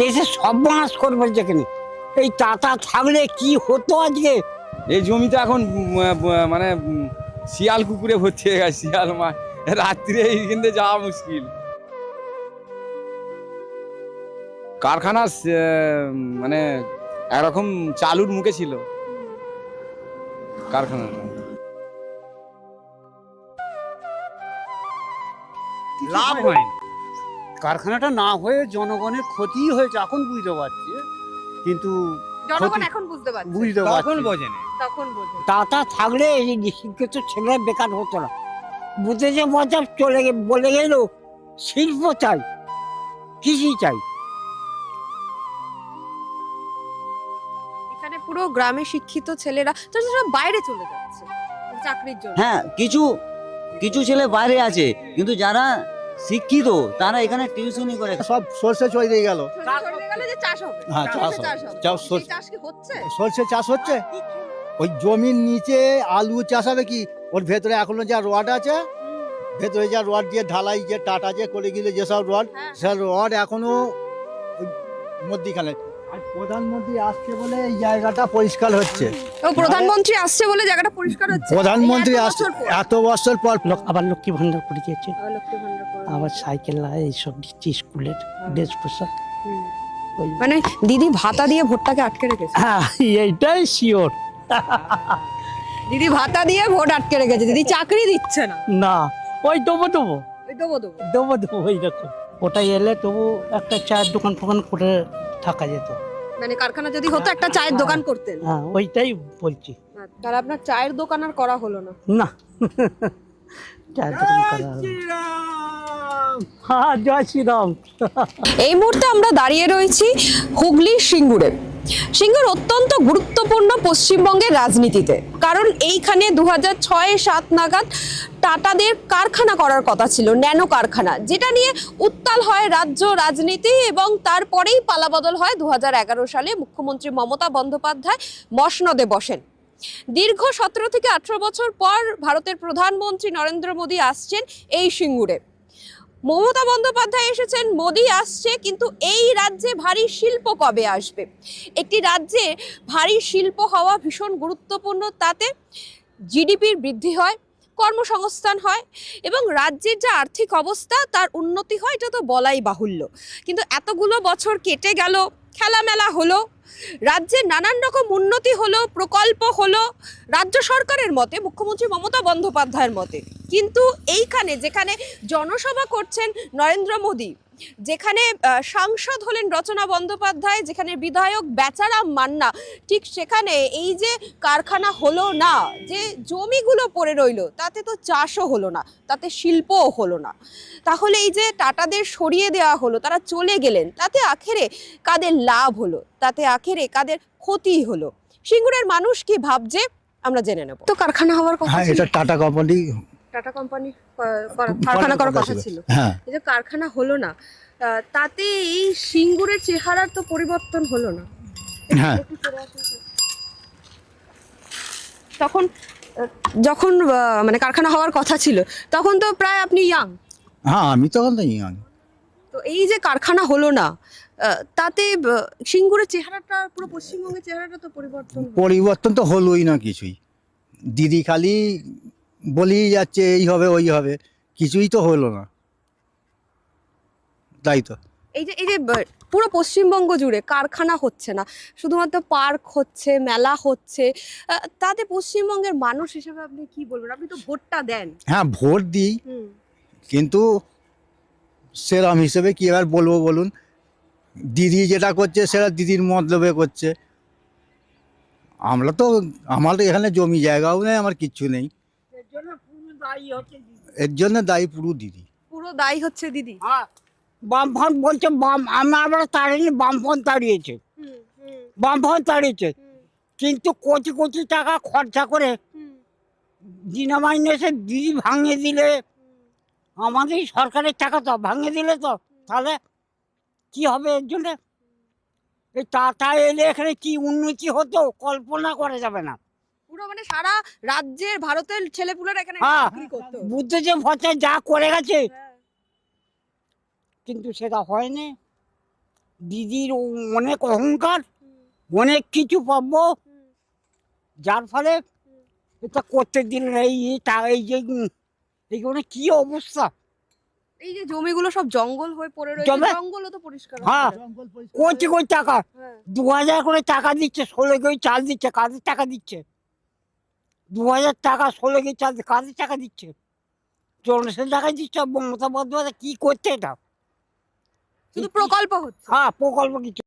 দেশে সর্বনাশ করবে যেখানে। এই টাটা থাকলে কি হতো আজকে? এই জমিটা এখন মানে শিয়াল কুকুরে ভর্তি হয়ে গেছে শিয়াল মা রাত্রে এইখান থেকে যাওয়া মুশকিল। কারখানা মানে একরকম চালুর মুখে ছিল। কারখানাটা লাভ হয়নি। কারখানাটা না হয়ে জনগণের ক্ষতিই হয়েছে এখন বুঝতে পারছি। কিন্তু জনগণ এখন বুঝতে পারছে। বুঝতে তখন পারছি। বোঝেনি তখন বোঝে। টাটা থাকলে এই শিক্ষিত ছেলে বেকার হতো না। বুঝতে যে মজা চলে গে বলে গেল শিল্প চাই কৃষি চাই। এখানে পুরো গ্রামে শিক্ষিত ছেলেরা সব বাইরে চলে যাচ্ছে চাকরির জন্য। হ্যাঁ কিছু কিছু ছেলে বাইরে আছে কিন্তু যারা শিক্ষিত? তারা এখানে টিউশনই করে সব সর্ষে চলে সরষে চলে গেলে যে চাষ হবে? হ্যাঁ, চাষ চাষ হবে। চাষ- সেই সরষে- চাষ কি হচ্ছে? সর্ষে চাষ হচ্ছে? ওই জমির নিচে আলু চাষ হবে কি? ওর ভেতরে এখনও যা রড আছে ভেতরে যা রড দিয়ে ঢালাই যে টাটা যে করে গেলে যেসব রড হ্যাঁ। সে রড এখনও মধ্যিখানে। প্রধানমন্ত্রী আসছে বলে এই জায়গাটা পরিষ্কার হচ্ছে। ও প্রধানমন্ত্রী আসছে বলে জায়গাটা পরিষ্কার হচ্ছে? প্রধানমন্ত্রী এত আসছে বছর পর। এত বছর পর আবার লক্ষ্মী ভান্ডার করে দিয়েছে। আবার সাইকেল এইসব দিচ্ছে স্কুলের ড্রেস পোশাক। মানে দিদি ভাতা দিয়ে ভোটটাকে আটকে রেখেছে। হ্যাঁ এইটাই শিওর দিদি ভাতা দিয়ে ভোট আটকে রেখেছে দিদি চাকরি দিচ্ছে না। না ওই দেবো দেবো। ওই দেবো দেবো। দেবো দেবো ওই রকম ওটাই এলে তবু একটা চায়ের দোকান ফোকান করে থাকা যেত। মানে কারখানা যদি হতো একটা চায়ের দোকান করতেন। হ্যাঁ ওইটাই বলছি। তাহলে আপনার চায়ের দোকান আর করা হলো না। না। চায়ের দোকান করা হবে। হ্যাঁ জয় শ্রীরাম। এই মুহূর্তে আমরা দাঁড়িয়ে রয়েছি হুগলি সিঙ্গুরে। সিঙ্গুর অত্যন্ত গুরুত্বপূর্ণ পশ্চিমবঙ্গের রাজনীতিতে। কারণ এইখানে দু হাজার ছয় সাত নাগাদ টাটাদের কারখানা করার কথা ছিল, ন্যানো কারখানা, যেটা নিয়ে উত্তাল হয় রাজ্য রাজনীতি এবং তারপরেই পালাবদল হয় দু হাজার এগারো সালে। মুখ্যমন্ত্রী মমতা বন্দ্যোপাধ্যায় মসনদে বসেন। দীর্ঘ সতেরো থেকে আঠারো বছর পর ভারতের প্রধানমন্ত্রী নরেন্দ্র মোদী আসছেন এই সিঙ্গুরে। মমতা বন্দ্যোপাধ্যায় এসেছেন, মোদি আসছে, কিন্তু এই রাজ্যে ভারী শিল্প কবে আসবে? একটি রাজ্যে ভারী শিল্প হওয়া ভীষণ গুরুত্বপূর্ণ, তাতে জিডিপির বৃদ্ধি হয়, কর্মসংস্থান হয় এবং রাজ্যের যা আর্থিক অবস্থা, তার উন্নতি হয়, এটা তো বলাই বাহুল্য। কিন্তু এতগুলো বছর কেটে গেল খেলামেলা হলো, রাজ্যে নানান রকম উন্নতি হলো, প্রকল্প হলো, রাজ্য সরকারের মতে, মুখ্যমন্ত্রী মমতা বন্দ্যোপাধ্যায়ের মতে। কিন্তু এইখানে যেখানে জনসভা করছেন নরেন্দ্র মোদী যেখানে সাংসদ হলেন রচনা বন্দ্যোপাধ্যায় যেখানে বিধায়ক বেচারাম মান্না ঠিক সেখানে এই যে কারখানা হলো না যে জমিগুলো পড়ে রইল তাতে তো চাষও হলো না তাতে শিল্পও হলো না। তাহলে এই যে টাটাদের সরিয়ে দেওয়া হলো তারা চলে গেলেন তাতে আখেরে কাদের লাভ হলো তাতে আখেরে কাদের ক্ষতি হলো? সিঙ্গুরের মানুষ কি ভাবছে আমরা জেনে নেব। তো কারখানা হওয়ার কথা হ্যাঁ এটা টাটা কোম্পানি টাটা কোম্পানি কারখানা করার কথা ছিল। হ্যাঁ। এই যে কারখানা হলো না তাতে এই সিঙ্গুরের চেহারার তো পরিবর্তন হলো না। হ্যাঁ। তখন যখন মানে কারখানা হওয়ার কথা ছিল তখন তো প্রায় আপনি ইয়াং হ্যাঁ আমি তখন তো young। তো এই যে কারখানা হলো না তাতে সিঙ্গুরের চেহারাটা পুরো পশ্চিমবঙ্গের চেহারাটা তো পরিবর্তন পরিবর্তন তো হলোই না কিছুই। দিদি খালি বলেই যাচ্ছে এই হবে ওই হবে। কিছুই তো হলো না। তাই তো। এই যে এই যে পুরো পশ্চিমবঙ্গ জুড়ে কারখানা হচ্ছে না। শুধুমাত্র পার্ক হচ্ছে মেলা হচ্ছে। তাতে পশ্চিমবঙ্গের মানুষ হিসেবে আপনি কি বলবেন? আপনি তো ভোটটা দেন। হ্যাঁ ভোট দিই। কিন্তু সেরম হিসেবে কি এবার বলব বলুন? দিদি যেটা করছে সেটা দিদির মতলবে করছে। আমরা তো আমার এখানে জমি জায়গাও নেই আমার কিচ্ছু নেই। এর জন্য দায়ী পুরো দিদি। পুরো দায়ী হচ্ছে দিদি? হ্যাঁ। বামফ্রন্ট বলছে বাম আমরা আমরা তাড়িনি বামফ্রন্ট তাড়িয়েছে। বামফ্রন্ট তাড়িয়েছে। কিন্তু কোটি কোটি টাকা খরচা করে দিনা মাইনে এসে দিদি ভাঙিয়ে দিলে। আমাদের সরকারের টাকা তো ভাঙিয়ে দিলে তো। তাহলে কি হবে এর জন্য? এই টাটা এলে এখানে কি উন্নতি হতো কল্পনা করা যাবে না। পুরো মানে সারা রাজ্যের ভারতের ছেলেপুলেরা এখানে হ্যাঁ। চাকরি করতো। বুদ্ধ যে ভরসা যা করে গেছে। কিন্তু সেটা হয়নি। দিদির অনেক অহংকার অনেক কিছু পাবো। যার ফলে এটা করতে দিল না। এই এই টা- এই যে এইখানে কি অবস্থা। এই যে জমিগুলো সব জঙ্গল হয়ে পড়ে রয়েছে জমে? জঙ্গলও তো পরিষ্কার হ্যাঁ। কোটি কোটি টাকা। হ্যাঁ। দু হাজার করে টাকা দিচ্ছে ষোলো কেজি চাল দিচ্ছে কাদের টাকা দিচ্ছে। দু হাজার টাকা ষোলো কেজি চাল কাদের টাকা দিচ্ছে? জনসেন টাকা দিচ্ছে মমতা বন্দ্যোপাধ্যায় কী করছে এটা? শুধু প্রকল্প হচ্ছে। হ্যাঁ প্রকল্প কিছু